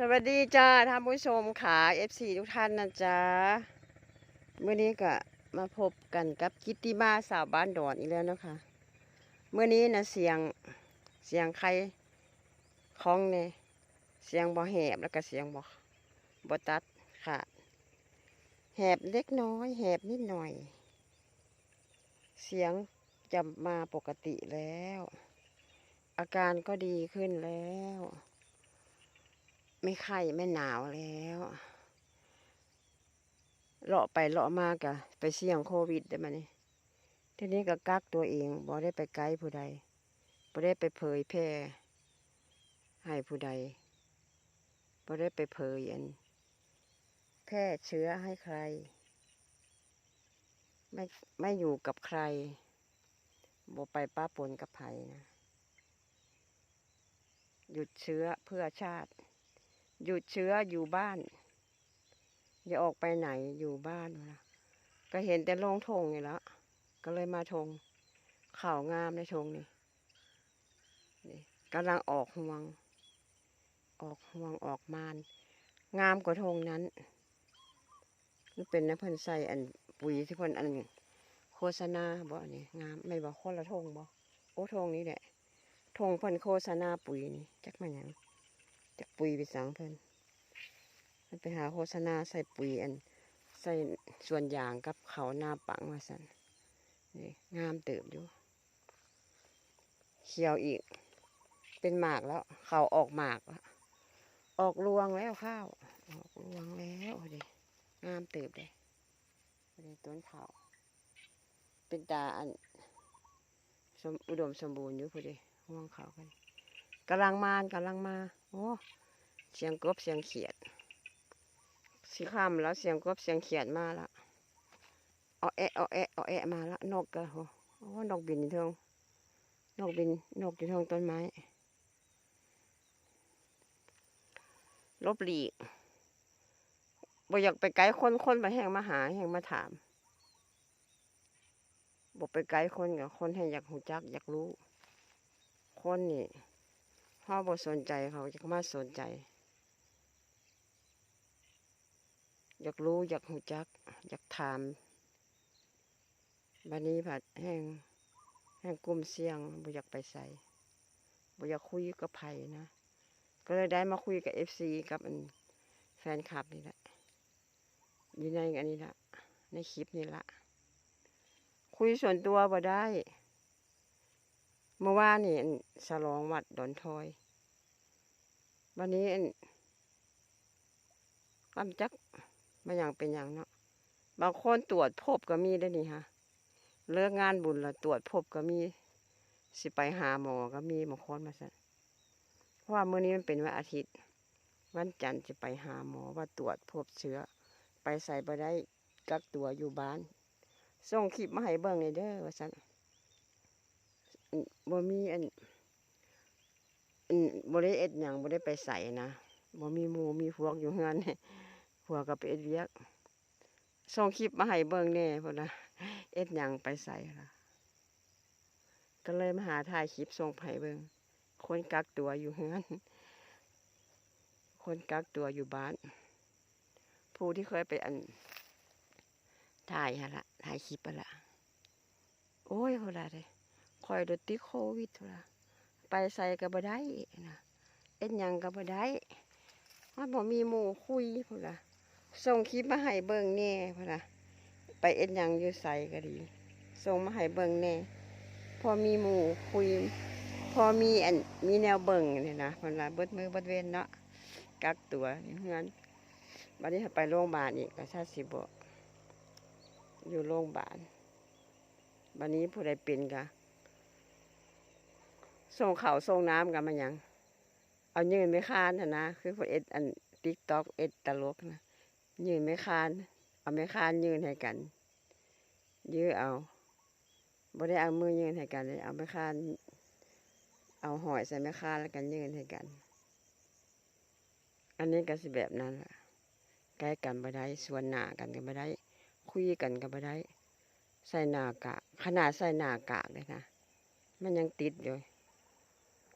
สวัสดีจ้าท่านผู้ชมขา FC ทุกท่านนะจ๊ะเมื่อนี้ก็มาพบกันกับกิตติมาสาวบ้านดอนอีกแล้วนะคะเมื่อนี้นะเสียงเสียงใครของเนี่ยเสียงบ่แหบแล้วก็เสียงบ่บ่ตัดขาดแหบเล็กน้อยแหบนิดหน่อย เสียงจะมาปกติแล้ว อาการก็ดีขึ้นแล้ว ไม่ไข้ไม่หนาวแล้วเลาะไปเลาะมากะไปเสี่ยงโควิดได้มานี่ทีนี้ก็กักตัวเองบ่ได้ไปไกลผู้ใดบ่ได้ไปเผยแพร่ให้ผู้ใดบ่ได้ไปเผยอันแพร่เชื้อให้ใคร ไม่ไม่อยู่กับใครบ่ไปป้าปนกับไผนะ หยุดเชื้อเพื่อชาติ หยุดเชื้ออยู่บ้าน อย่าออกไปไหนอยู่บ้านนะก็เห็นแต่ลงทงนี่แล้วก็เลยมาทงข่าวงามในทงนี่นี่กำลังออกห่วง ออกห่วงออกมาน งามกว่าทงนั้นนี่เป็นนะเพิ่นใส่อันปุ๋ยที่เพิ่นอันโฆษณาบ่นี่งามไม่บอกคนละทงบ่โอ้ทงนี้แหละทงเพิ่นโฆษณาปุ๋ยนี่จักมาหยัง จากปุ๋ยไปสังเพิ่นมันไปหาโฆษณาใส่ปุ๋ยอัน ใส่ส่วนยางกับเขาหน้าปังมาสันนี่งามเติบอยู่ เขียวอีก เป็นหมากแล้ว เขาออกหมากแล้วออกรวงแล้วข้าว ออกรวงแล้วเอาดิงามเติบเลยเอาดิต้นเขาเป็นตาอันสมอุดมสมบูรณ์อยู่พอดีห่วงเขากันกำลังมานกำลังมา อ้เสียงกบเสียงเขียดสีข้ามแล้วเสียงกบเสียงเขียดมาแล้วเอาแอะเอาแอะเอาแอะมาล้วนกก็โหโอ้นกบินอยู่เทงนกบินนกอยู่เทงต้นไม้ลบหลีกบ่อยากไปไกลคนคนมาแห่งมาหาแห่งมาถามบ่ไปไกลคนกับคนให้อยากหูจักอยากรู้ คนนี่ พ่อบ่สนใจเขาจะมาสนใจ อยากรู้อยากหูจัก อยากถามบันนี้ผัดแห้งแห้งกลุ่มเสี่ยงบ่อยากไปใส่บ่อยากคุยกับไผ่นะ ก็เลยได้มาคุยกับเอฟซีกับแฟนคลับนี่แหละอยู่ในอันนี้ละในคลิปนี่ละคุยส่วนตัวบ่ได้ เมื่อวานนี่อั่นฉลองวัดดอนทอย วันนี้อั่นกำจักมาอย่างเป็นอย่างเนาะบางคนตรวจพบก็มีได้นี่ฮะเลิกงานบุญและตรวจพบก็มี สิไปหาหมอก็มีบางคนมาสั่นเพราะว่าเมื้อนี้มันเป็นวันอาทิตย์ วันจันทร์จะไปหาหมอว่าตรวจพบเชื้อ ไปใส่บ่ได้กักตัวอยู่บ้านส่งคลิปมาให้เบิ่งเลยเด้อว่าซั่นอั่น บ่มีอันอันบ่ได้เอ็ดหยังบ่ได้ไปใส่นะบ่มีหมูมีพวกอยู่เฮือนพวกก็ไปเอ็ดเวียกส่งคลิปมาให้เบิ่งแน่พุ่นนะเอ็ดหยังไปใส่ละก็เลยมาหาถ่ายคลิปส่งไปให้เบิ่งคนกักตัวอยู่เฮือน คนกักตัวอยู่บ้าน ผู้ที่เคยไปอันถ่ายหั่นล่ะถ่ายคลิปหั่นล่ะโอ้ยพุ่นล่ะเด้ คอยโดนติดโควิดพุ่นล่ะไปใส่ก็บ่ได้นะเอ็ดหยังก็บ่ได้มันบ่มีหมู่คุยพุ่นละส่งคลิปมาให้เบิ่งแน่พุ่นละไปเอ็ดหยังอยู่ไสก็ดีส่งมาให้เบิ่งแน่พอมีหมู่คุย พอมีอันมีแนวเบิ่งเนี่ยนะพุ่นละเบิดมือเบิดเว้นเนาะกักตัวอยู่เฮือนบัดนี้ไปโรงพยาบาลอีกก็ชาติสิบ่อยู่โรงพยาบาลบัดนี้ผู้ใดเป็นก็ ส่งเขาส่งน้ำกันมาหยังเอายืนไม่คานนะนะ คือพวกเอ็ดอันติ๊กต็อกเอ็ดตลกนะยืนไม่คาน เอาไม่คานยืนให้กัน ยื้อเอาบ่ได้เอามือยืนให้กันเลยเอาไม่คาน เอาหอยใส่ไม่คานแล้วกันยืนให้กัน อันนี้ก็สิแบบนั้นละใกล้กันบ่ได้ส่วนหน้ากันก็บ่ได้ คุยกันก็บ่ได้ ใส่หน้ากากขนาดใส่หน้ากากเลยนะ มันยังติดอยู่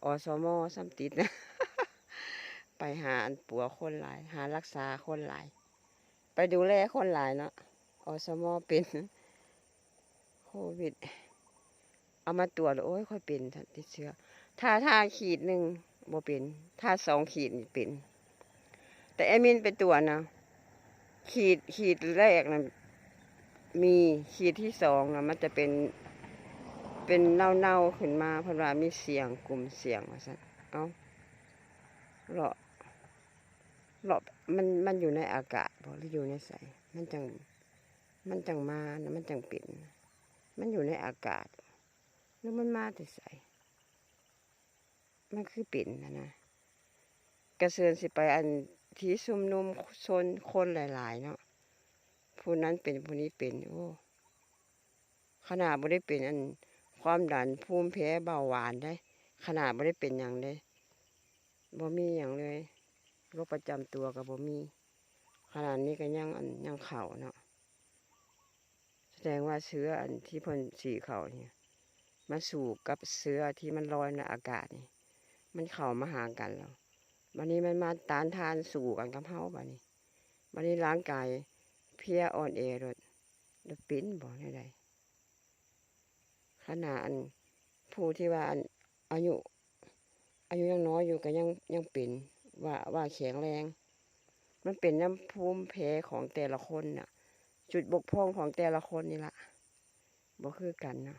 อสมอซ้ำติดนะ ไปหาอันปัวคนหลาย หารักษาคนหลาย ไปดูแลคนหลายเนาะอสมอเป็นโควิด เอามาตรวจแล้วโอ้ยค่อยเป็นทันติดเชื้อ ถ้าถ้าขีดหนึ่งบ่เป็น ถ้าสองขีดนี่เป็น แต่แอมินไปตรวจนะขีดขีดแรกนะมีขีดที่สองนะมันจะเป็น เป็นเน่าเน่าๆขึ้นมาเพราะว่ามีเสียงกลุ่มเสียงว่าซั่นเอาเหรอเหรอมันมันอยู่ในอากาศบ่หรืออยู่ในใสมันจังมันจังมานะมันจังเป็นมันอยู่ในอากาศแล้วมันมาแต่ใสมันคือเป็นนะนะกระเสือนสิไปอันที่ซุมนุมชนคนหลาย ๆ เนาะผู้นั้นเป็นผู้นี้เป็นโอ้ขนาดบ่ได้เป็นอัน ความดันภูมิแพ้เบาหวานได้ ขนาดบ่ได้เป็นอย่างได้บ่มีอย่างเลยโรคประจำตัวกับบ่มี ขนาดนี้ก็ยังอันยังเข่าเนาะแสดงว่าเชื้ออันที่พ่นสีเข่าเนี่ยมาสู่กับเชื้อที่มันลอยในอากาศนี่มันเข้ามาหากันแล้ววันนี้มันมาตานทานสู่กันกับเฮาบัดนี้วันนี้ร่างกายเพียอ่อนแอรถรถปิ้นบ่ได้ ขนาดผู้ที่ว่าอายุ อายุยังน้อยอยู่ก็ยังยังเป็นว่าว่าแข็งแรง มันเป็นน้ำภูมิแพ้ของแต่ละคนน่ะ จุดบกพร่องของแต่ละคนนี่ละบ่คือกันนะ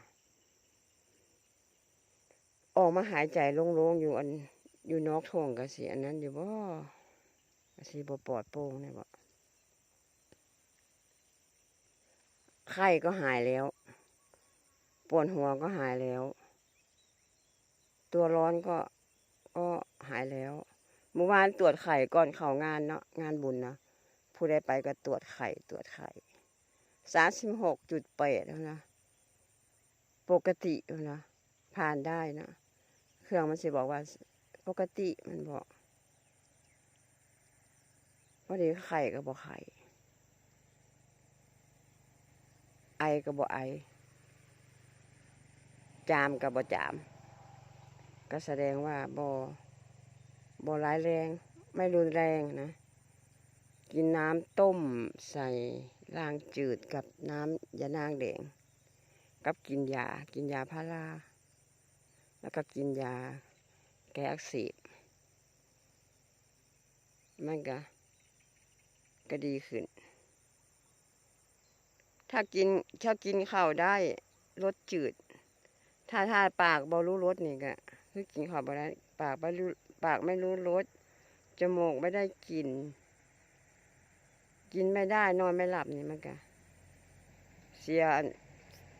ออกมาหายใจโล่งๆอยู่อันอยู่นอกท้องก็สิอันนั้นอยู่บ่ก็สิบ่ปลอดโปร่งเนี่ยบ่ไข้ก็หายแล้ว ปวดหัวก็หายแล้ว ตัวร้อนก็ก็หายแล้ว เมื่อวานตรวจไข่ก่อนเขางานเนาะงานบุญนะผู้ใดไปก็ตรวจไข่ตรวจไข่สามสิบหกจุดแปดแล้วนะ ปกติแล้วนะผ่านได้นะ เครื่องมันสิบอกว่าปกติมันบอกพอดีไข่ก็บอกไข่ไอก็บอกไอ จามก็บอกจาม ก็แสดงว่าบอบอร้ายแรง ไม่รุนแรงนะ กินน้ำต้มใส่ล่างจืดกับน้ำยานางแดงกับกินยา กินยาพาราแล้วก็กินยาแก้อักเสบมันก็ก็ดีขึ้น ถ้ากินถ้ากินข้าวได้รสจืด ถ้าถ้าปากบรู้รสนี่ก็คือกินข้าวบ่ได้ปากไม่รู้ปากไม่รู้รสจมูกไม่ได้กลินกินไม่ได้นอนไม่หลับนี่มันก็เสีย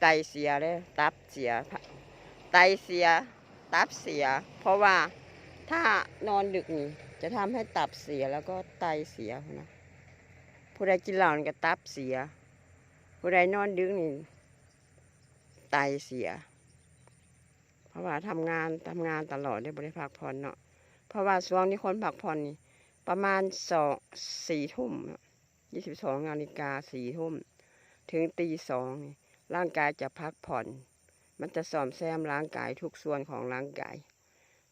ไตเสียเลยตับเสีย ไตเสีย ตับเสีย เพราะว่าถ้านอนดึกนี่ จะทำให้ตับเสียแล้วก็ไตเสียนนะผู้ใดกินเหล้านี่ก็ตับเสีย ผู้ใดนอนดึกนี่ไตเสีย เพราะว่าทำงานทำงานตลอดได้บริพักผ่อนเนาะเพราะว่าช่วงนี้คนพักผ่อนนี่ประมาณสองสี่ทุ่มยี่สิบสองนาฬิกาสี่ทุ่มถึงตีสองร่างกายจะพักผ่อน มันจะซ่อมแซมร่างกายทุกส่วนของร่างกาย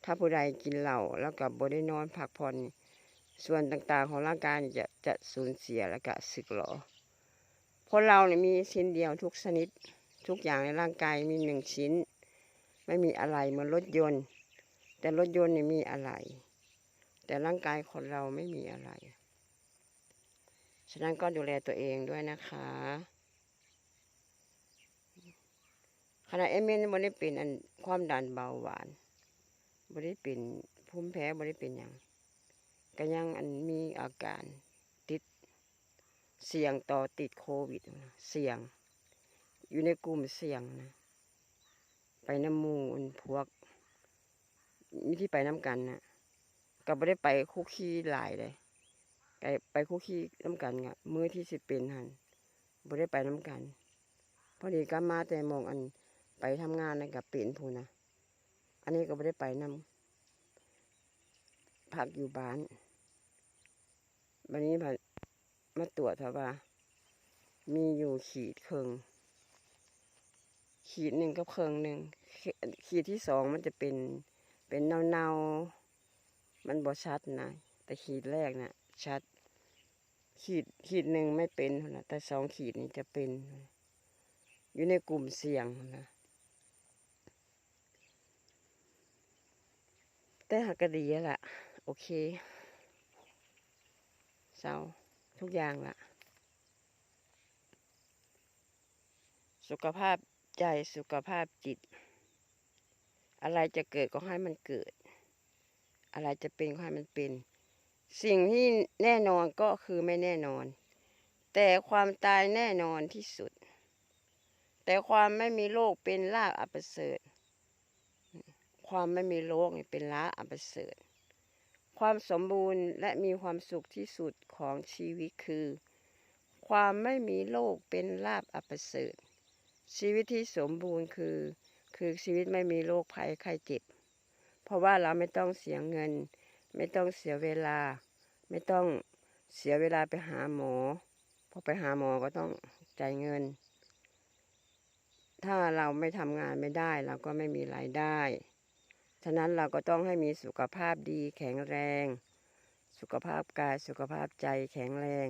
ถ้าผู้ใดกินเหล้าแล้วก็บ่ได้นอนพักผ่อนส่วนต่างๆของร่างกายจะจะสูญเสียแล้วก็สึกหรอคนเราเนี่ยมีชิ้นเดียวทุกชนิด ทุกอย่างในร่างกายมีหนึ่งชิ้น ไม่มีอะไรเหมือนรถยนต์ แต่รถยนต์นี่มีอะไร แต่ร่างกายคนเราไม่มีอะไรฉะนั้นก็ดูแลตัวเองด้วยนะคะขณะเอเมนบ่ได้เป็นอันความดันเบาหวานบ่ได้เป็นภูมิแพ้บ่ได้เป็นยังก็ยังอันมีอาการติดเสี่ยงต่อติดโควิดเสี่ยง อยู่ในกลุ่มเสี่ยงนะ ไปน้ำมูอันพวกมีที่ไปน้ำกันนะก็บ่ได้ไปคุกคีหลายเลยไปไปคุกคีน้ำกันกะมือที่สิเป็นหันบ่ได้ไปน้ำกัน พอดีก็มาแต่มองอันไปทำงานนะกับเป็นพูนนะอันนี้ก็บ่ได้ไปน้ำพักอยู่บ้านวันนี้มามาตรวจเถอะว่า มีอยู่ขีดเคร่ง ขีดหนึ่งกับครึ่งหนึ่งขีดที่สองมันจะเป็นเป็นเนาเนามันบ่ชัดนะ แต่ขีดแรกน่ะชัด ขีดขีดหนึ่งไม่เป็นนะแต่สองขีดนี้จะเป็น อยู่ในกลุ่มเสี่ยงนะแต่หากก็ดีแล้วล่ะโอเคเศร้าทุกอย่างละสุขภาพ ใจสุขภาพจิต อะไรจะเกิดก็ให้มันเกิด อะไรจะเป็นก็ให้มันเป็น สิ่งที่แน่นอนก็คือไม่แน่นอน แต่ความตายแน่นอนที่สุด แต่ความไม่มีโรคเป็นลาภอันประเสริฐความไม่มีโรคเป็นลาภอันประเสริฐความสมบูรณ์และมีความสุขที่สุดของชีวิตคือ ความไม่มีโรคเป็นลาภอันประเสริฐ ชีวิตที่สมบูรณ์คือ คือชีวิตไม่มีโรคภัยไข้เจ็บ เพราะว่าเราไม่ต้องเสียเงิน ไม่ต้องเสียเวลา ไม่ต้องเสียเวลาไปหาหมอ พอไปหาหมอก็ต้องจ่ายเงิน ถ้าเราไม่ทำงานไม่ได้เราก็ไม่มีรายได้ ฉะนั้นเราก็ต้องให้มีสุขภาพดีแข็งแรง สุขภาพกายสุขภาพใจแข็งแรง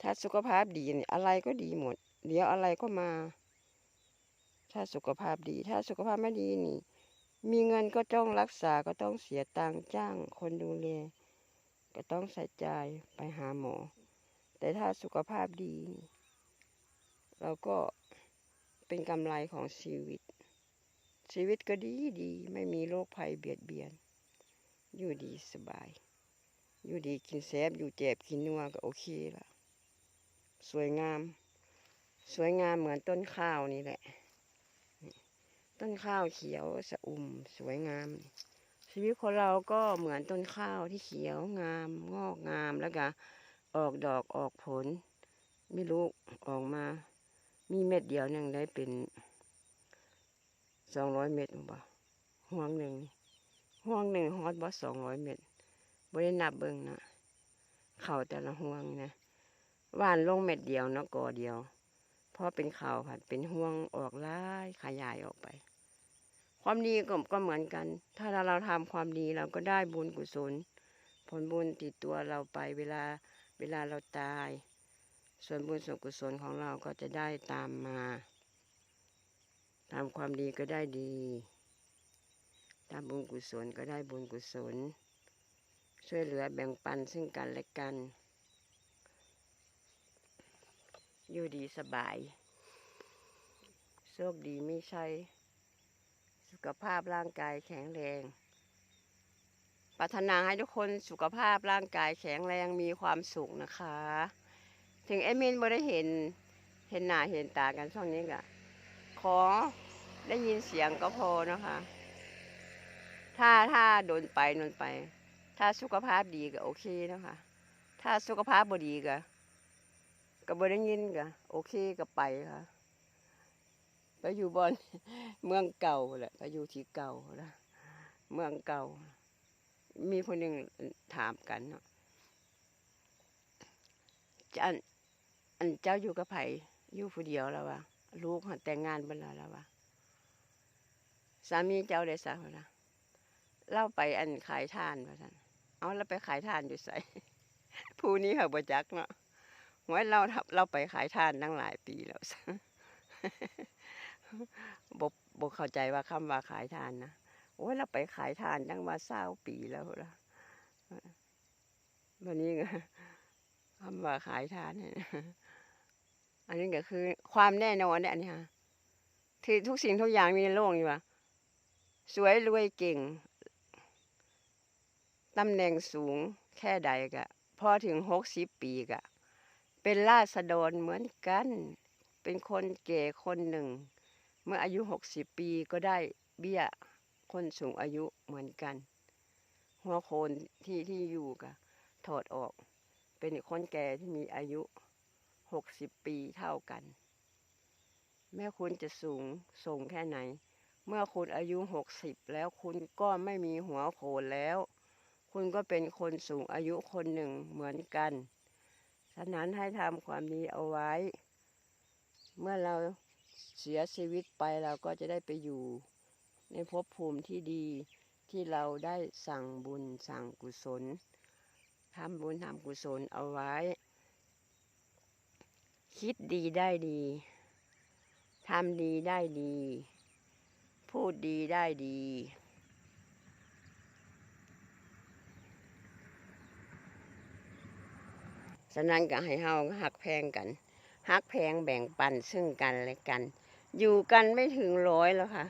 ถ้าสุขภาพดีนี่อะไรก็ดีหมด เดี๋ยวอะไรก็มา ถ้าสุขภาพดี ถ้าสุขภาพไม่ดีนี่ มีเงินก็ต้องรักษาก็ต้องเสียตังค์จ้างคนดูแล ก็ต้องใส่ใจไปหาหมอ แต่ถ้าสุขภาพดีนี่เราก็เป็นกำไรของชีวิต ชีวิตก็ดีดีไม่มีโรคภัยเบียดเบียน อยู่ดีสบาย อยู่ดีกินแซบอยู่เจ็บกินนัวก็โอเคละสวยงาม สวยงามเหมือนต้นข้าวนี่แหละ ต้นข้าวเขียวสะอุ่มสวยงาม ชีวิตของเราก็เหมือนต้นข้าวที่เขียวงาม งอกงามแล้วก็ออกดอกออกผล ไม่รู้ออกมา มีเม็ดเดียวหนึ่งได้เป็นสองร้อยเม็ดบ่ห่วงหนึ่งห่วงหนึ่งฮอดบ่สองร้อยเม็ดบ่ได้นับเบิ่งนะเข่าแต่ละห่วงนะหวานลงเม็ดเดียวเนาะกอเดียว พราะเป็นข่าวผัดเป็นห่วงออกล่ายขยายออกไป ความดีก็ก็เหมือนกัน ถ้าเราเราทำความดีเราก็ได้บุญกุศล ผลบุญติดตัวเราไปเวลาเวลาเราตาย ส่วนบุญส่วนกุศลของเราก็จะได้ตามมาทำความดีก็ได้ดีทำบุญกุศลก็ได้บุญกุศล ช่วยเหลือแบ่งปันซึ่งกันและกัน อยู่ดีสบายโชคดีไม่ใช่สุขภาพร่างกายแข็งแรงปรารถนาให้ทุกคนสุขภาพร่างกายแข็งแรงมีความสุขนะคะ ถึงเอดมินไม่ได้เห็นเห็นหน้าเห็นตากันช่วงนี้ก็ขอได้ยินเสียงก็พอนะคะ ถ้าถ้าโดนไปโดนไป ถ้าสุขภาพดีก็โอเคนะคะ ถ้าสุขภาพบ่ดีก็ ก็บ่ได้ยินก็โอเคก็ไปค่ะไปอยู่บอนเมืองเก่าแหละไปอยู่ที่เก่าละเมืองเก่า มีคนหนึ่งถามกันเนาะจะอันอันเจ้าอยู่กับไผอยู่ผู้เดียวแล้ววะลูกหันแต่งงานบิ่แล้วแล้ววะสามีเจ้าได้สักละเล่าไปอันขายทานว่าท่านเอาแล้วไปขายทานอยู่ใส่ผู้นี้เขาบ่จักเนาะ หวยเราเราไปขายทานตั้งหลายปีแล้วบบบเข้าใจว่าคำว่าขายทานนะโอ้ยเราไปขายทานตั้งมาเศร้าปีแล้วละวันนี้ก็คำว่าขายทานเนี่ยอันนี้ก็คือความแน่นอนเนี่ยอันนี้ค่ะที่ทุกสิ่งทุกอย่างมีในโลกนี่ว่าสวยรวยเก่งตำแหน่งสูงแค่ใดก็พอถึงหกสิบปีก็ เป็นราษฎรเหมือนกัน เป็นคนแก่คนหนึ่ง เมื่ออายุหกสิบปีก็ได้เบี้ยคนสูงอายุเหมือนกัน หัวโคนที่ที่อยู่ก็ถอดออก เป็นคนแก่ที่มีอายุหกสิบปีเท่ากัน แม้คุณจะสูงส่งแค่ไหน เมื่อคุณอายุหกสิบแล้วคุณก็ไม่มีหัวโคนแล้ว คุณก็เป็นคนสูงอายุคนหนึ่งเหมือนกันะนั้นให้ทำความดีเอาไว้ เมื่อเราเสียชีวิตไปเราก็จะได้ไปอยู่ ในภพภูมิที่ดีที่เราได้สั่งบุญสั่งกุศลทำบุญทำกุศลเอาไว้ คิดดีได้ดีทำดีได้ดี พูดดีได้ดี ฉะนั้นก็ให้เฮาหักแพงกันหักแพงแบ่งปันซึ่งกันและกัน อยู่กันไม่ถึงร้อยแล้วค่ะ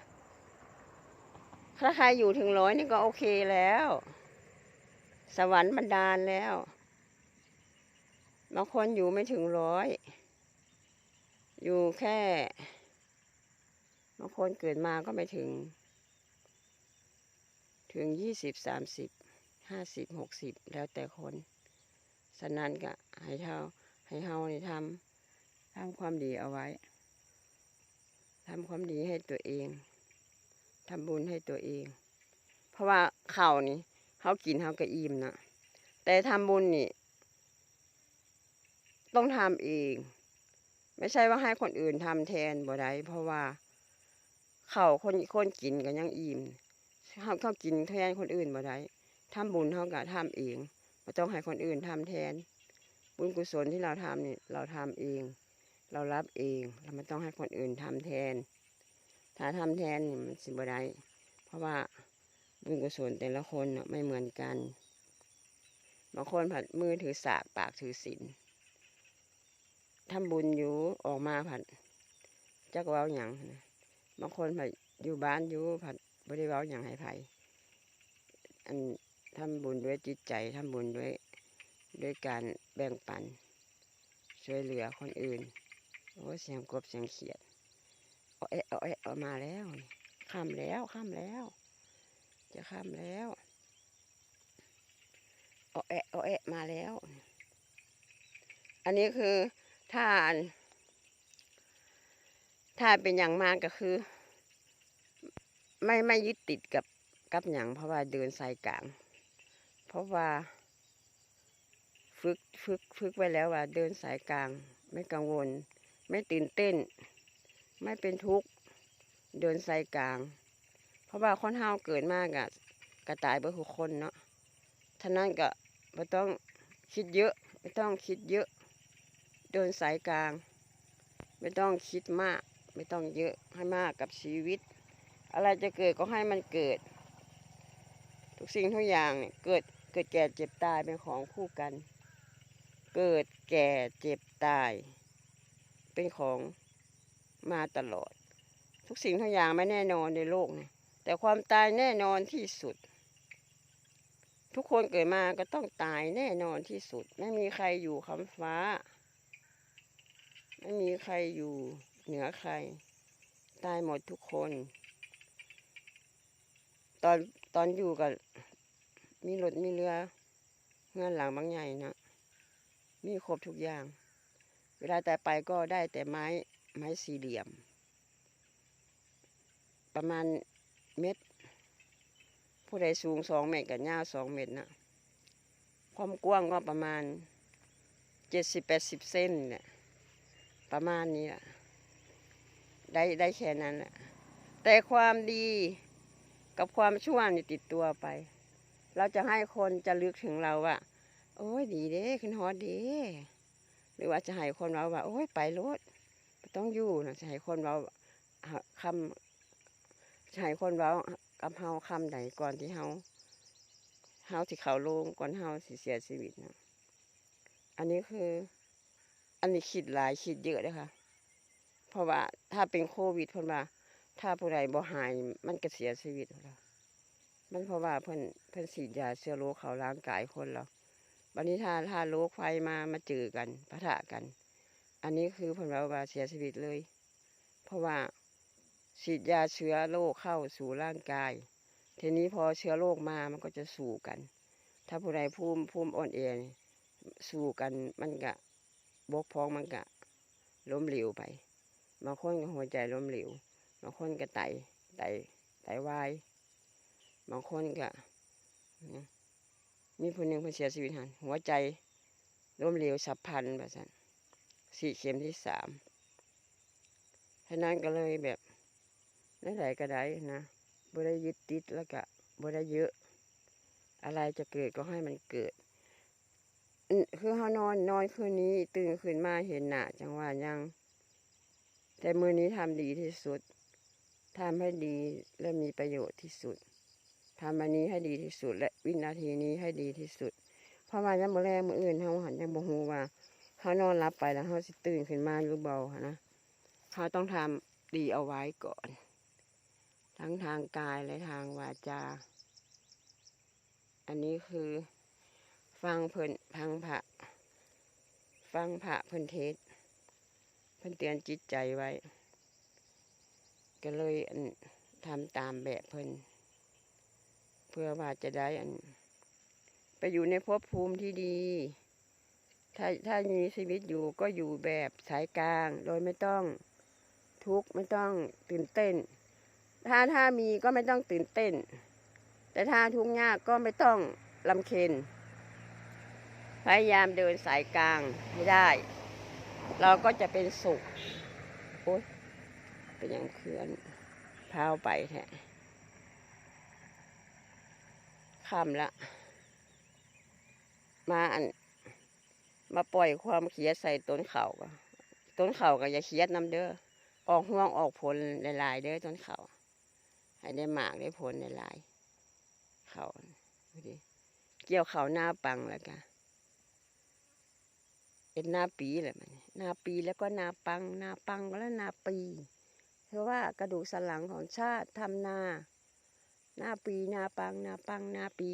ถ้าใครอยู่ถึงร้อยนี่ก็โอเคแล้ว สวรรค์บันดาลแล้วบางคนอยู่ไม่ถึงร้อย อยู่แค่บางคนเกิดมาก็ไม่ถึง ถึงยี่สิบสามสิบห้าสิบหกสิบแล้วแต่คน ฉะนั้นก็ให้เท่าให้เฮานี่ทำทำความดีเอาไว้ทำความดีให้ตัวเองทำบุญให้ตัวเอง เพราะว่าข้าวนี่เขากินเขาก็อิ่มนะแต่ทำบุญนี่ ต้องทำเอง ไม่ใช่ว่าให้คนอื่นทำแทนบ่ได้เพราะว่าเขาวคนคนกินก็ยังอิ่มเขาเขากินแทนคนอื่นบ่ได้ทำบุญเขาก็ทำเอง ไม่ต้องให้คนอื่นทำแทน บุญกุศลที่เราทำนี่เราทำเอง เรารับเองเราไม่ต้องให้คนอื่นทำแทน ถ้าทำแทนนี่มันสิบได้เพราะว่าบุญกุศลแต่ละคนน่ะไม่เหมือนกันบางคนผัดมือถือสากปากถือศีลทำบุญอยู่ออกมาผัดจักเว้าหยังบางคนผัดอยู่บ้านอยู่ผัดบริเว้าหยังให้ไผอัน ทำบุญด้วยจิตใจทำบุญด้วยด้วยการแบ่งปัน ช่วยเหลือคนอื่น โอ้เสียงกบเสียงเขียดเอาเอะเอาเอะเอามาแล้วข้ามแล้วข้ามแล้ว จะข้ามแล้วเอาเอะเอาเอะมาแล้ว อันนี้คือถ้านถ้าเป็นอย่างมากก็คือ ไม่ไม่ยึดติดกับกับอย่างเพราะว่าเดินสายกลาง เพราะว่า ฝึกฝึกฝึกไว้แล้วว่า เดินสายกลาง ไม่กังวล ไม่ตื่นเต้น ไม่เป็นทุกข์เดินสายกลาง เพราะว่าคนเฮาเกิดมากอะกระตายเบอทุกคนเนาะท่านั้นก็ไม่ต้องคิดเยอะ ไม่ต้องคิดเยอะ เดินสายกลาง ไม่ต้องคิดมาก ไม่ต้องเยอะให้มากกับชีวิต อะไรจะเกิดก็ให้มันเกิด ทุกสิ่งทุกอย่างเนี่ยเกิด เกิดแก่เจ็บตายเป็นของคู่กัน เกิดแก่เจ็บตาย เป็นของมาตลอด ทุกสิ่งทุกอย่างไม่แน่นอนในโลกนี่ยแต่ความตายแน่นอนที่สุด ทุกคนเกิดมาก็ต้องตายแน่นอนที่สุด ไม่มีใครอยู่คำฟ้า ไม่มีใครอยู่เหนือใคร ตายหมดทุกคน ตอนตอนอยู่กับ มีรถมีเรือเงื่อนหลังบางใหญ่นะมีครบทุกอย่าง เวลาแต่ไปก็ได้แต่ไม้ไม้สี่เหลี่ยม ประมาณเม็ด ผู้ใดสูงสองเมตรกับยาวสองเมตรนะความกว้างก็ประมาณเจ็ดสิบแปดสิบเซนเนี่ยประมาณนี้แหละได้ได้แค่นั้นแหละแต่ความดีกับความชั่วนี่ติดตัวไป เราจะให้คนจะลึกถึงเราว่า โอ้ยดีเด้ขึ้นฮอดดีหรือว่าจะให้คนเราว่า โอ้ยไปรถต้องอยู่นะจะให้คนเราหาคำจะให้คนเรากับเฮาคำใดก่อนที่เฮาเฮาที่เขาลงก่อนเฮาสิเสียชีวิตนะอันนี้คือ อันนี้คิดหลายคิดเยอะเลยค่ะ เพราะว่าถ้าเป็นโควิดพนว่าถ้าผู้ใดบ่หายมันก็เสียชีวิตแล้ว มันเพราะว่าเพิ่นเพิ่นฉีดยาเชื้อโรคเข้าร่างกายคนเราบัดนี้ถ้าถ้าโรคไฟมามาเจอกันปะทะกัน อันนี้คือเพิ่นว่าว่าเสียชีวิตเลย เพราะว่าฉีดยาเชื้อโรคเข้าสู่ร่างกาย ทีนี้พอเชื้อโรคมามันก็จะสู่กัน ถ้าผู้ใดภูมิภูมิอ่อนแอนี่สู่กันมันก็บกพองมันก็ล้มเหลวไปบางคนก็หัวใจล้มเหลวบางคนก็ไตไตไตวาย บางคนก็นะมีคนหนึ่งเพิ่นเสียชีวิตหันหัวใจล้มเหลวฉับพันแบบนั้นสี่เข็มที่สามฉะนั้นก็เลยแบบนั่นไหนก็ได้นะบ่ได้ยึดติดแล้วก็บ่ได้เยอะ อะไรจะเกิดก็ให้มันเกิด คือเขานอนนอนคืนนี้ ตื่นขึ้นมาเห็นหน้าจังหวะยัง แต่มือนี้ทำดีที่สุดทำให้ดีและมีประโยชน์ที่สุด ทำอันนี้ให้ดีที่สุด และวินาทีนี้ให้ดีที่สุด เพราะว่ายังบ่แรงมืออื่นเขาหันยังบ่ฮู้ว่าเขานอนรับไปแล้วเขาสิตื่นขึ้นมาหรือเบานะเขาต้องทำดีเอาไว้ก่อน ทั้งทางกายและทางวาจา อันนี้คือ ฟังเพิ่นพังพระฟังพระเพิ่นเทศเพิ่นเตือนจิตใจไว้ ก็เลยทำตามแบบเพิ่น เพื่อว่าจะได้อัน ไปอยู่ในภพภูมิที่ดี ถ้าถ้ามีชีวิตอยู่ก็อยู่แบบสายกลาง โดยไม่ต้องทุกข์ไม่ต้องตื่นเต้น ถ้าถ้ามีก็ไม่ต้องตื่นเต้น แต่ถ้าทุกข์ยากก็ไม่ต้องลำเค็ญพยายามเดินสายกลางให้ได้ เราก็จะเป็นสุขโอ๊ยเป็นอย่างเคลื่อนพาวไปแท้ คำละ มาอัน มาปล่อยความเครียดใส่ต้นเขาก็ต้นเขาก็อย่าเครียดน้ำเด้อออกห่วงออกผลหลายๆเด้อต้นเขาให้ได้หมากได้ผลหลายๆเขาดูดิเกี่ยวเขาหน้าปังแล้วกันเป็นหน้าปีแหละมันหน้าปีแล้วก็หน้าปังหน้าปังแล้วหน้าปี เพราะว่ากระดูกสันหลังของชาติทำนา หน้าปีหน้าปังหน้าปังหน้าปี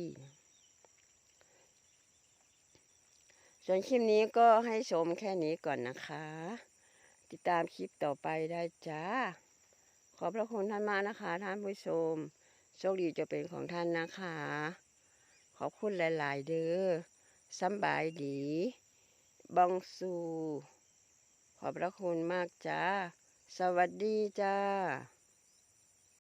ส่วนคลิปนี้ก็ให้ชมแค่นี้ก่อนนะคะ ติดตามคลิปต่อไปได้จ้า ขอบพระคุณท่านมากนะคะ ท่านผู้ชม โชคดีจะเป็นของท่านนะคะ ขอบคุณหลาย ๆ เด้อสำบายดีบองสูขอบพระคุณมากจ้า สวัสดีจ้า